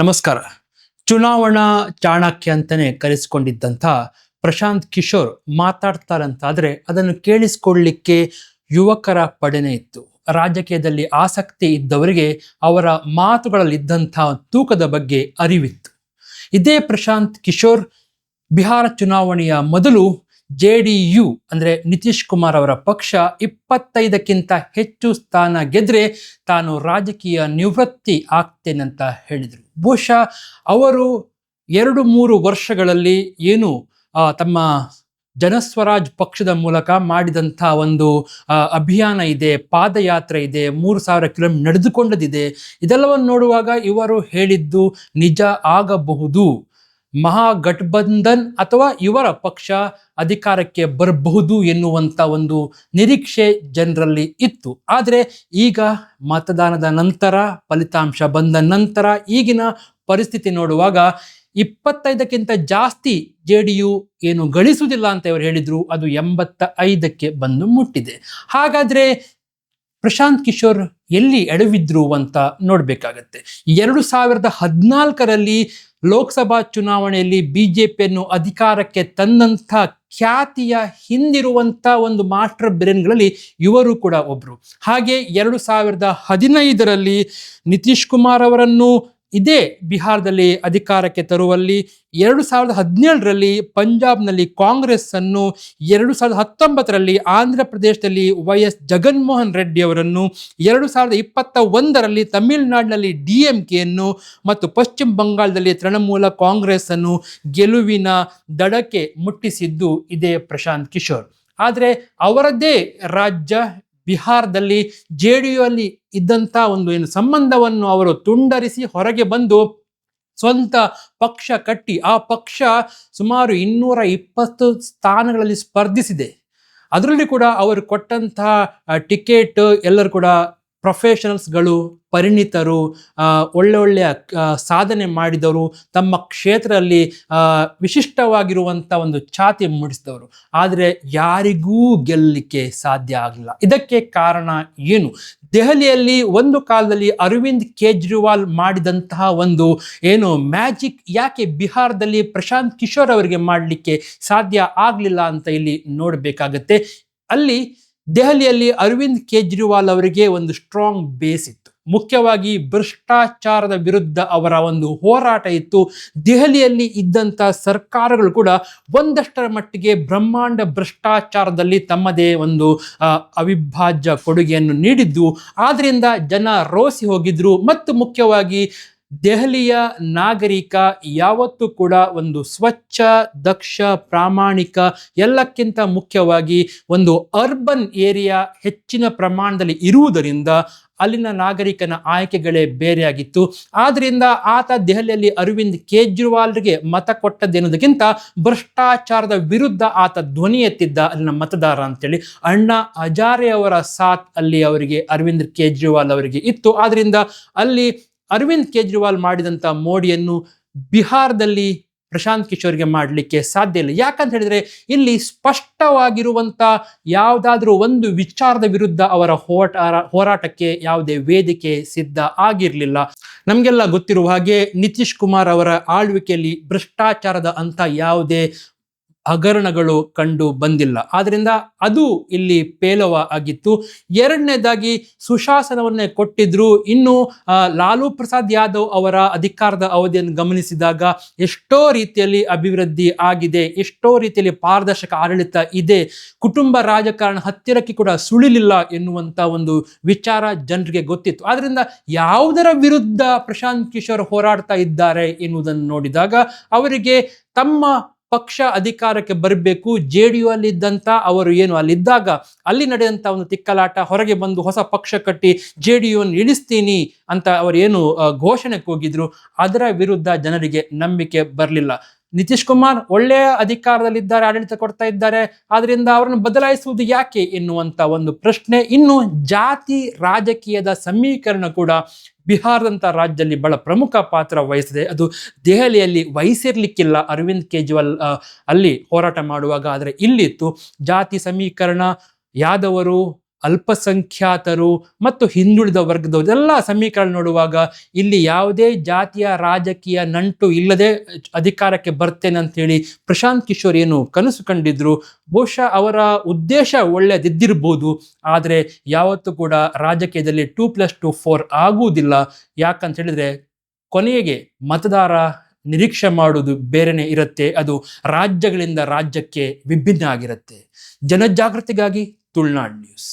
ನಮಸ್ಕಾರ. ಚುನಾವಣಾ ಚಾಣಕ್ಯ ಅಂತಾನೆ ಕರೆಸಿಕೊಂಡಿದ್ದಂಥ ಪ್ರಶಾಂತ್ ಕಿಶೋರ್ ಮಾತಾಡ್ತಾರಂತಾದರೆ ಅದನ್ನು ಕೇಳಿಸ್ಕೊಳ್ಳಿಕ್ಕೆ ಯುವಕರ ಪಡೆನೇ ಇತ್ತು. ರಾಜಕೀಯದಲ್ಲಿ ಆಸಕ್ತಿ ಇದ್ದವರಿಗೆ ಅವರ ಮಾತುಗಳಲ್ಲಿದ್ದಂಥ ತೂಕದ ಬಗ್ಗೆ ಅರಿವಿತ್ತು. ಇದೇ ಪ್ರಶಾಂತ್ ಕಿಶೋರ್ ಬಿಹಾರ ಚುನಾವಣೆಯ ಮೊದಲು ಜೆ ಡಿ ಯು ಅಂದರೆ ನಿತೀಶ್ ಕುಮಾರ್ ಅವರ ಪಕ್ಷ ಇಪ್ಪತ್ತೈದಕ್ಕಿಂತ ಹೆಚ್ಚು ಸ್ಥಾನ ಗೆದ್ರೆ ತಾನು ರಾಜಕೀಯ ನಿವೃತ್ತಿ ಆಗ್ತೇನಂತ ಹೇಳಿದರು. ಬಹುಶಃ ಅವರು ಎರಡು ಮೂರು ವರ್ಷಗಳಲ್ಲಿ ಏನು ತಮ್ಮ ಜನಸ್ವರಾಜ್ ಪಕ್ಷದ ಮೂಲಕ ಮಾಡಿದಂಥ ಒಂದು ಅಭಿಯಾನ ಇದೆ, ಪಾದಯಾತ್ರೆ ಇದೆ, ಮೂರು ಸಾವಿರ ಕಿಲೋಮೀಟರ್ ನಡೆದುಕೊಂಡದಿದೆ, ಇದೆಲ್ಲವನ್ನು ನೋಡುವಾಗ ಇವರು ಹೇಳಿದ್ದು ನಿಜ ಆಗಬಹುದು. ಮಹಾಗಠಬಂಧನ್ ಅಥವಾ ಇವರ ಪಕ್ಷ ಅಧಿಕಾರಕ್ಕೆ ಬರಬಹುದು ಎನ್ನುವಂಥ ಒಂದು ನಿರೀಕ್ಷೆ ಜನರಲ್ಲಿ ಇತ್ತು. ಆದರೆ ಈಗ ಮತದಾನದ ನಂತರ, ಫಲಿತಾಂಶ ಬಂದ ನಂತರ, ಈಗಿನ ಪರಿಸ್ಥಿತಿ ನೋಡುವಾಗ ಇಪ್ಪತ್ತೈದಕ್ಕಿಂತ ಜಾಸ್ತಿ ಜೆ ಡಿ ಯು ಏನು ಗಳಿಸುವುದಿಲ್ಲ ಅಂತ ಇವರು ಹೇಳಿದರು. ಅದು ಎಂಬತ್ತ ಐದಕ್ಕೆ ಬಂದು ಮುಟ್ಟಿದೆ. ಹಾಗಾದ್ರೆ ಪ್ರಶಾಂತ್ ಕಿಶೋರ್ ಎಲ್ಲಿ ಎಡವಿದ್ರು ಅಂತ ನೋಡಬೇಕಾಗತ್ತೆ. ಎರಡು ಸಾವಿರದ ಹದಿನಾಲ್ಕರಲ್ಲಿ ಲೋಕಸಭಾ ಚುನಾವಣೆಯಲ್ಲಿ ಬಿ ಜೆ ಪಿಯನ್ನು ಅಧಿಕಾರಕ್ಕೆ ತಂದಂಥ ಖ್ಯಾತಿಯ ಹಿಂದಿರುವಂಥ ಒಂದು ಮಾಸ್ಟರ್ ಬ್ರೇನ್ಗಳಲ್ಲಿ ಇವರು ಕೂಡ ಒಬ್ಬರು ಹಾಗೆ ಎರಡು ಸಾವಿರದ ಹದಿನೈದರಲ್ಲಿ ನಿತೀಶ್ ಕುಮಾರ್ ಅವರನ್ನು ಇದೇ ಬಿಹಾರದಲ್ಲಿ ಅಧಿಕಾರಕ್ಕೆ ತರುವಲ್ಲಿ ಎರಡು ಸಾವಿರದ ಹದಿನೇಳರಲ್ಲಿ ಪಂಜಾಬ್ನಲ್ಲಿ ಕಾಂಗ್ರೆಸ್ ಅನ್ನು ಎರಡು ಸಾವಿರದ ಹತ್ತೊಂಬತ್ತರಲ್ಲಿ ಆಂಧ್ರ ಪ್ರದೇಶದಲ್ಲಿ ವೈ ಎಸ್ ಜಗನ್ಮೋಹನ್ ರೆಡ್ಡಿ ಅವರನ್ನು ಎರಡು ಸಾವಿರದ ಇಪ್ಪತ್ತ ಒಂದರಲ್ಲಿ ತಮಿಳುನಾಡಿನಲ್ಲಿ ಡಿ ಎಂ ಕೆಯನ್ನು ಮತ್ತು ಪಶ್ಚಿಮ ಬಂಗಾಳದಲ್ಲಿ ತೃಣಮೂಲ ಕಾಂಗ್ರೆಸ್ ಅನ್ನು ಗೆಲುವಿನ ದಡಕ್ಕೆ ಮುಟ್ಟಿಸಿದ್ದು ಇದೇ ಪ್ರಶಾಂತ್ ಕಿಶೋರ್. ಆದರೆ ಅವರದ್ದೇ ರಾಜ್ಯ ಬಿಹಾರದಲ್ಲಿ ಜೆ ಡಿ ಯು ಅಲ್ಲಿ ಇದ್ದಂಥ ಒಂದು ಏನು ಸಂಬಂಧವನ್ನು ಅವರು ತುಂಡರಿಸಿ ಹೊರಗೆ ಬಂದು ಸ್ವಂತ ಪಕ್ಷ ಕಟ್ಟಿ ಆ ಪಕ್ಷ ಸುಮಾರು ಇನ್ನೂರ ಇಪ್ಪತ್ತು ಸ್ಥಾನಗಳಲ್ಲಿ ಸ್ಪರ್ಧಿಸಿದೆ. ಅದರಲ್ಲಿ ಕೂಡ ಅವರು ಕೊಟ್ಟಂತಹ ಟಿಕೆಟ್ ಎಲ್ಲರೂ ಕೂಡ ಪ್ರೊಫೆಷನಲ್ಸ್ಗಳು ಪರಿಣಿತರು ಒಳ್ಳೊಳ್ಳೆಯ ಸಾಧನೆ ಮಾಡಿದವರು, ತಮ್ಮ ಕ್ಷೇತ್ರದಲ್ಲಿ ವಿಶಿಷ್ಟವಾಗಿರುವಂಥ ಒಂದು ಛಾತಿ ಮೂಡಿಸಿದವರು. ಆದರೆ ಯಾರಿಗೂ ಗೆಲ್ಲಲಿಕ್ಕೆ ಸಾಧ್ಯ ಆಗಲಿಲ್ಲ. ಇದಕ್ಕೆ ಕಾರಣ ಏನು? ದೆಹಲಿಯಲ್ಲಿ ಒಂದು ಕಾಲದಲ್ಲಿ ಅರವಿಂದ್ ಕೇಜ್ರಿವಾಲ್ ಮಾಡಿದಂತಹ ಒಂದು ಏನು ಮ್ಯಾಜಿಕ್ ಯಾಕೆ ಬಿಹಾರದಲ್ಲಿ ಪ್ರಶಾಂತ್ ಕಿಶೋರ್ ಅವರಿಗೆ ಮಾಡಲಿಕ್ಕೆ ಸಾಧ್ಯ ಆಗಲಿಲ್ಲ ಅಂತ ಇಲ್ಲಿ ನೋಡಬೇಕಾಗತ್ತೆ. ಅಲ್ಲಿ ದೆಹಲಿಯಲ್ಲಿ ಅರವಿಂದ್ ಕೇಜ್ರಿವಾಲ್ ಅವರಿಗೆ ಒಂದು ಸ್ಟ್ರಾಂಗ್ ಬೇಸ್ ಇತ್ತು. ಮುಖ್ಯವಾಗಿ ಭ್ರಷ್ಟಾಚಾರದ ವಿರುದ್ಧ ಅವರ ಒಂದು ಹೋರಾಟ ಇತ್ತು. ದೆಹಲಿಯಲ್ಲಿ ಇದ್ದಂಥ ಸರ್ಕಾರಗಳು ಕೂಡ ಒಂದಷ್ಟರ ಮಟ್ಟಿಗೆ ಬ್ರಹ್ಮಾಂಡ ಭ್ರಷ್ಟಾಚಾರದಲ್ಲಿ ತಮ್ಮದೇ ಒಂದು ಅವಿಭಾಜ್ಯ ಕೊಡುಗೆಯನ್ನು ನೀಡಿದ್ದು. ಆದ್ದರಿಂದ ಜನ ರೋಸಿ ಹೋಗಿದ್ರು. ಮತ್ತು ಮುಖ್ಯವಾಗಿ ದೆಹಲಿಯ ನಾಗರಿಕ ಯಾವತ್ತೂ ಕೂಡ ಒಂದು ಸ್ವಚ್ಛ, ದಕ್ಷ, ಪ್ರಾಮಾಣಿಕ, ಎಲ್ಲಕ್ಕಿಂತ ಮುಖ್ಯವಾಗಿ ಒಂದು ಅರ್ಬನ್ ಏರಿಯಾ ಹೆಚ್ಚಿನ ಪ್ರಮಾಣದಲ್ಲಿ ಇರುವುದರಿಂದ ಅಲ್ಲಿನ ನಾಗರಿಕನ ಆಯ್ಕೆಗಳೇ ಬೇರೆಯಾಗಿತ್ತು. ಆದ್ದರಿಂದ ಆತ ದೆಹಲಿಯಲ್ಲಿ ಅರವಿಂದ್ ಕೇಜ್ರಿವಾಲ್ರಿಗೆ ಮತ ಕೊಟ್ಟದ್ದೇನೋದಕ್ಕಿಂತ ಭ್ರಷ್ಟಾಚಾರದ ವಿರುದ್ಧ ಆತ ಧ್ವನಿ ಎತ್ತಿದ್ದ ಅಲ್ಲಿನ ಮತದಾರ ಅಂತೇಳಿ ಅಣ್ಣಾ ಹಜಾರೆ ಅವರ ಸಾಥ್ ಅಲ್ಲಿ ಅವರಿಗೆ, ಅರವಿಂದ್ ಕೇಜ್ರಿವಾಲ್ ಅವರಿಗೆ ಇತ್ತು. ಆದ್ದರಿಂದ ಅಲ್ಲಿ ಅರವಿಂದ್ ಕೇಜ್ರಿವಾಲ್ ಮಾಡಿದಂಥ ಮೋಡಿಯನ್ನು ಬಿಹಾರದಲ್ಲಿ ಪ್ರಶಾಂತ್ ಕಿಶೋರ್ಗೆ ಮಾಡಲಿಕ್ಕೆ ಸಾಧ್ಯ ಇಲ್ಲ. ಯಾಕಂತ ಹೇಳಿದ್ರೆ ಇಲ್ಲಿ ಸ್ಪಷ್ಟವಾಗಿರುವಂಥ ಯಾವುದಾದ್ರೂ ಒಂದು ವಿಚಾರದ ವಿರುದ್ಧ ಅವರ ಹೋರಾಟ, ಹೋರಾಟಕ್ಕೆ ಯಾವುದೇ ವೇದಿಕೆ ಸಿದ್ಧ ಆಗಿರಲಿಲ್ಲ. ನಮಗೆಲ್ಲ ಗೊತ್ತಿರುವ ಹಾಗೆ ನಿತೀಶ್ ಕುಮಾರ್ ಅವರ ಆಳ್ವಿಕೆಯಲ್ಲಿ ಭ್ರಷ್ಟಾಚಾರದ ಅಂತ ಯಾವುದೇ ಹಗರಣಗಳು ಕಂಡು ಬಂದಿಲ್ಲ. ಆದ್ದರಿಂದ ಅದು ಇಲ್ಲಿ ಪೇಲವ ಆಗಿತ್ತು. ಎರಡನೇದಾಗಿ ಸುಶಾಸನವನ್ನೇ ಕೊಟ್ಟಿದ್ರು. ಇನ್ನು ಲಾಲು ಪ್ರಸಾದ್ ಯಾದವ್ ಅವರ ಅಧಿಕಾರದ ಅವಧಿಯನ್ನು ಗಮನಿಸಿದಾಗ ಎಷ್ಟೋ ರೀತಿಯಲ್ಲಿ ಅಭಿವೃದ್ಧಿ ಆಗಿದೆ. ಎಷ್ಟೋ ರೀತಿಯಲ್ಲಿ ಪಾರದರ್ಶಕ ಆಡಳಿತ ಇದೆ. ಕುಟುಂಬ ರಾಜಕಾರಣ ಹತ್ತಿರಕ್ಕೆ ಕೂಡ ಸುಳಿಲಿಲ್ಲ ಎನ್ನುವಂಥ ಒಂದು ವಿಚಾರ ಜನರಿಗೆ ಗೊತ್ತಿತ್ತು. ಆದ್ದರಿಂದ ಯಾವುದರ ವಿರುದ್ಧ ಪ್ರಶಾಂತ್ ಕಿಶೋರ್ ಹೋರಾಡ್ತಾ ಇದ್ದಾರೆ ಎನ್ನುವುದನ್ನು ನೋಡಿದಾಗ ಅವರಿಗೆ ತಮ್ಮ ಪಕ್ಷ ಅಧಿಕಾರಕ್ಕೆ ಬರಬೇಕು. ಜೆ ಡಿ ಯು ಅಲ್ಲಿದ್ದಂಥ ಅವರು ಏನು ಅಲ್ಲಿದ್ದಾಗ ಅಲ್ಲಿ ನಡೆದಂಥ ಒಂದು ತಿಕ್ಕಲಾಟ, ಹೊರಗೆ ಬಂದು ಹೊಸ ಪಕ್ಷ ಕಟ್ಟಿ ಜೆ ಡಿ ಯುವನ್ನು ಇಳಿಸ್ತೀನಿ ಅಂತ ಅವರು ಏನು ಘೋಷಣೆಗೆ ಹೋಗಿದ್ರು. ಅದರ ವಿರುದ್ಧ ಜನರಿಗೆ ನಂಬಿಕೆ ಬರಲಿಲ್ಲ. ನಿತೀಶ್ ಕುಮಾರ್ ಒಳ್ಳೆಯ ಅಧಿಕಾರದಲ್ಲಿದ್ದಾರೆ, ಆಡಳಿತ ಕೊಡ್ತಾ ಇದ್ದಾರೆ. ಆದ್ರಿಂದ ಅವರನ್ನು ಬದಲಾಯಿಸುವುದು ಯಾಕೆ ಎನ್ನುವಂತ ಒಂದು ಪ್ರಶ್ನೆ. ಇನ್ನು ಜಾತಿ ರಾಜಕೀಯದ ಸಮೀಕರಣ ಕೂಡ ಬಿಹಾರದಂಥ ರಾಜ್ಯದಲ್ಲಿ ಬಹಳ ಪ್ರಮುಖ ಪಾತ್ರ ವಹಿಸಿದೆ. ಅದು ದೆಹಲಿಯಲ್ಲಿ ವಹಿಸಿರ್ಲಿಕ್ಕಿಲ್ಲ. ಅರವಿಂದ್ ಕೇಜ್ರಿವಾಲ್ ಅಲ್ಲಿ ಹೋರಾಟ ಮಾಡುವಾಗ. ಆದರೆ ಇಲ್ಲಿತ್ತು ಜಾತಿ ಸಮೀಕರಣ. ಯಾದವರು ಅಲ್ಪಸಂಖ್ಯಾತರು ಮತ್ತು ಹಿಂದುಳಿದ ವರ್ಗದವರು ಎಲ್ಲ ಸಮೀಕರಣ ನೋಡುವಾಗ ಇಲ್ಲಿ ಯಾವುದೇ ಜಾತಿಯ ರಾಜಕೀಯ ನಂಟು ಇಲ್ಲದೆ ಅಧಿಕಾರಕ್ಕೆ ಬರ್ತೇನೆ ಅಂತೇಳಿ ಪ್ರಶಾಂತ್ ಕಿಶೋರ್ ಏನು ಕನಸು ಕಂಡಿದ್ರು. ಬಹುಶಃ ಅವರ ಉದ್ದೇಶ ಒಳ್ಳೆಯದಿದ್ದಿರ್ಬೋದು ಆದರೆ ಯಾವತ್ತೂ ಕೂಡ ರಾಜಕೀಯದಲ್ಲಿ ಟೂ ಪ್ಲಸ್ ಟು ಫೋರ್ ಆಗುವುದಿಲ್ಲ. ಯಾಕಂತ ಹೇಳಿದ್ರೆ ಕೊನೆಗೆ ಮತದಾರ ನಿರೀಕ್ಷೆ ಮಾಡುವುದು ಬೇರೆನೇ ಇರುತ್ತೆ. ಅದು ರಾಜ್ಯಗಳಿಂದ ರಾಜ್ಯಕ್ಕೆ ವಿಭಿನ್ನ ಆಗಿರುತ್ತೆ. ಜನಜಾಗೃತಿಗಾಗಿ ತುಳುನಾಡು ನ್ಯೂಸ್.